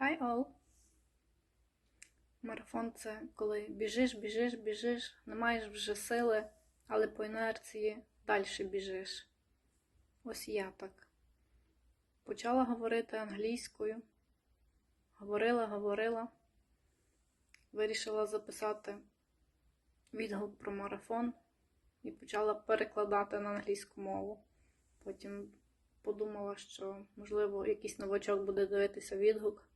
Hi all! Марафон це коли біжиш, біжиш, біжиш, не маєш вже сили, але по інерції далі біжиш. Ось я так. Почала говорити англійською. Говорила, говорила. Вирішила записати відгук про марафон і почала перекладати на англійську мову. Потім подумала, що, можливо, якийсь новачок буде дивитися відгук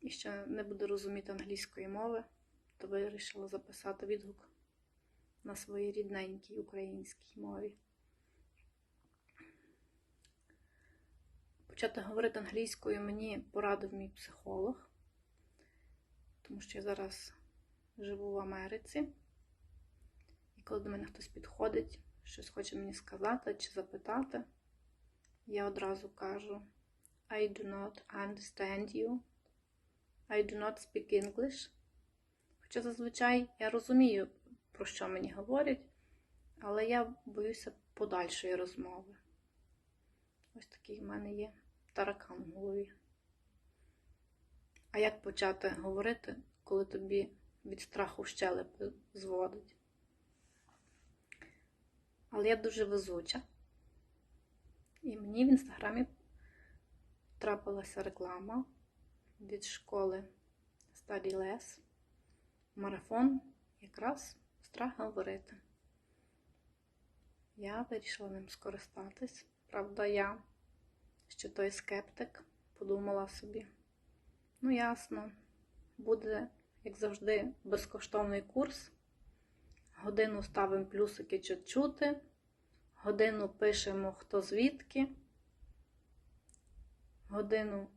і ще не буде розуміти англійської мови, то вирішила записати відгук на своїй рідненькій українській мові. Почати говорити англійською мені порадив мій психолог, тому що я зараз живу в Америці. І коли до мене хтось підходить, щось хоче мені сказати чи запитати, я одразу кажу I do not understand you. I do not speak English. Хоча зазвичай я розумію, про що мені говорять, але я боюся подальшої розмови. Ось такий в мене є таракан в голові. А як почати говорити, коли тобі від страху щелепи зводить? Але я дуже везуча. І мені в інстаграмі трапилася реклама від школи Study Less. Марафон якраз страх говорити. Я вирішила ним скористатись. Правда, я ще той скептик, подумала собі. Ну, ясно, буде, як завжди, безкоштовний курс. Годину ставимо плюсики чи чути. Годину пишемо хто звідки. Годину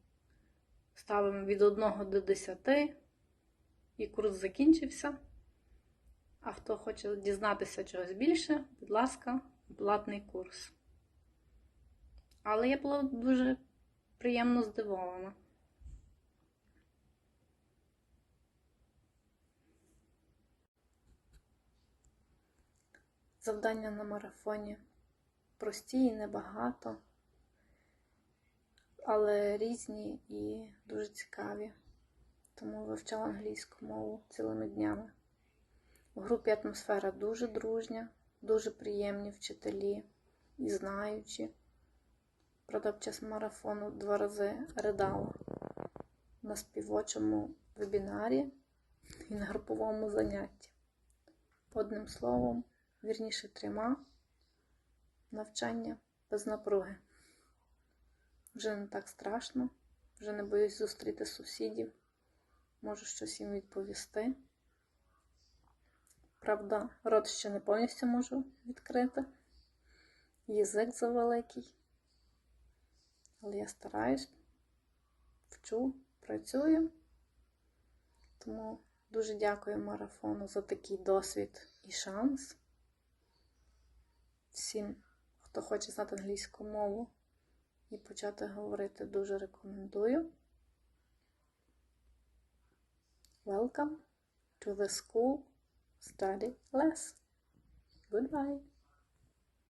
ставимо від 1 до 10, і курс закінчився. А хто хоче дізнатися чогось більше, будь ласка, платний курс. Але я була дуже приємно здивована. Завдання на марафоні прості і небагато, але різні і дуже цікаві. Тому вивчала англійську мову цілими днями. У групі атмосфера дуже дружня, дуже приємні вчителі і знаючі. Правда, під час марафону два рази ридала на співочому вебінарі і на груповому занятті. Одним словом, вірніше трьома, навчання без напруги. Вже не так страшно, вже не боюсь зустріти сусідів, можу щось їм відповісти. Правда, рот ще не повністю можу відкрити. Язик завеликий. Але я стараюсь, вчу, працюю. Тому дуже дякую марафону за такий досвід і шанс. Всім, хто хоче знати англійську мову і почати говорити, дуже рекомендую. Welcome to the school study less. Goodbye.